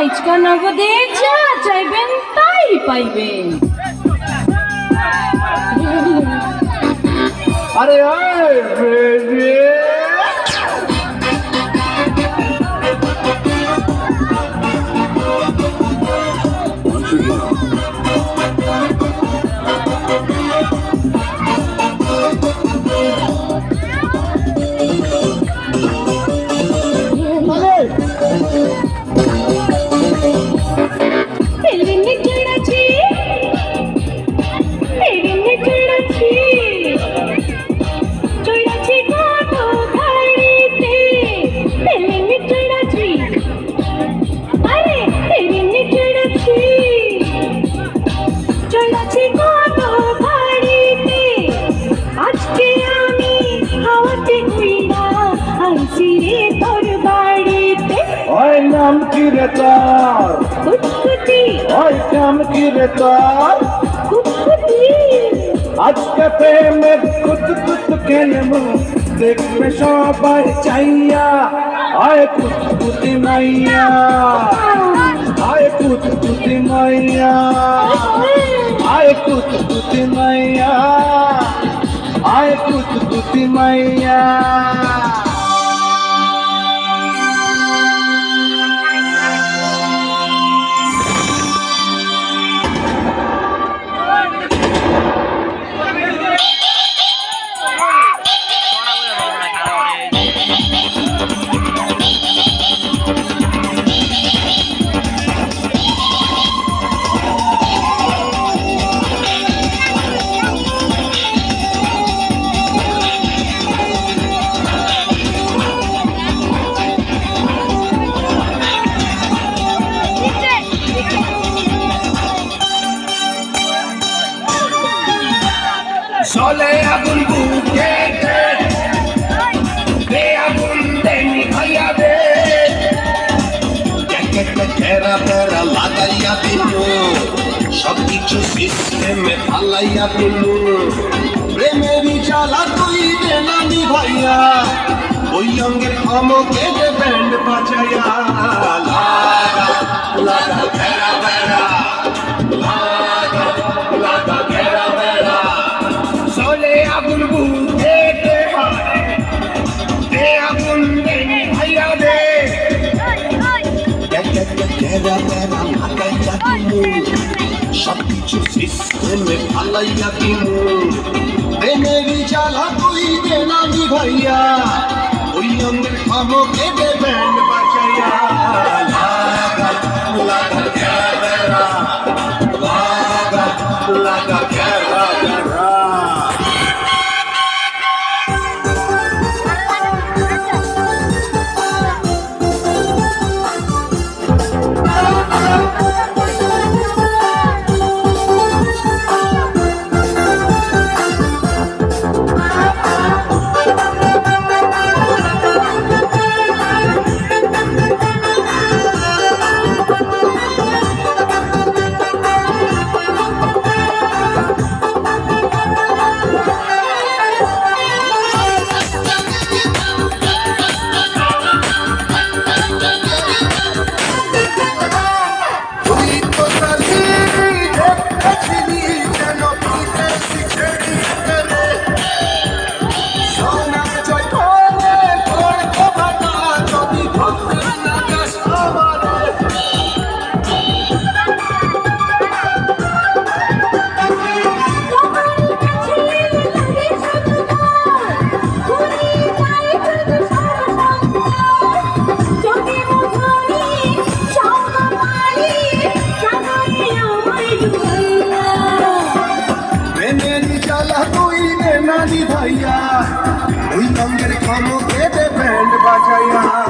আজকা নগদে যা চাইবেন তাই পাইবেন। আরে নাম কি রে তোর কুটকুটি ওই নাম কি রে তোর কুটকুটি আজকে প্রেমে কুত কুত কেনব দেখবে সবাই চাইয়া আয় কুত কুতি মাইয়া আয় কুত কুতি মাইয়া আয় কুত কুতি মাইয়া আয় কুত কুতি মাইয়া চলে আগুন বুকে দে আগুন দে নিভাইয়া দে তেরা তেরা লাগাইয়া দিল সবকিছু সিস্টেমে ফালাইয়া দিল প্রেমেরই জ্বালা তুই দে না নিভাইয়া ওই অঙ্গের ক্ষমকে দে ব্যান্ড বাজাইয়া লাগা লাগা তেরা তেরা লাগাইয়া দিল সবকিছু সিস্টেমে ফালাইয়া দিল প্রেমেরই জ্বালা তুই দে না নিভাইয়া ওই অঙ্গের ক্ষমকে দে ব্যান্ড মুখেতে ব্যান্ড বাজাইয়া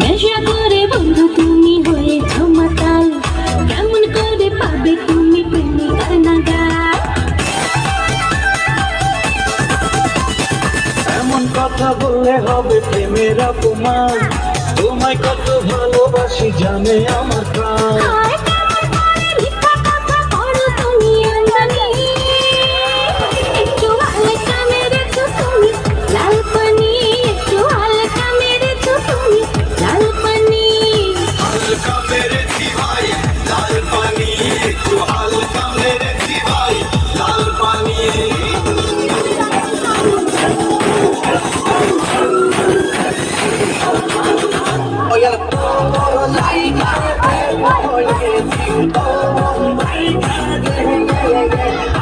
নেশা করে বন্ধু তুমি হয়েছ মাতাল কেমন করে পাবে তুমি প্রেমিকার নাগাল এমন কথা বললে হবে প্রেমের অপমান। তোমায় কত ভালোবাসি জানে আমার প্রাণ।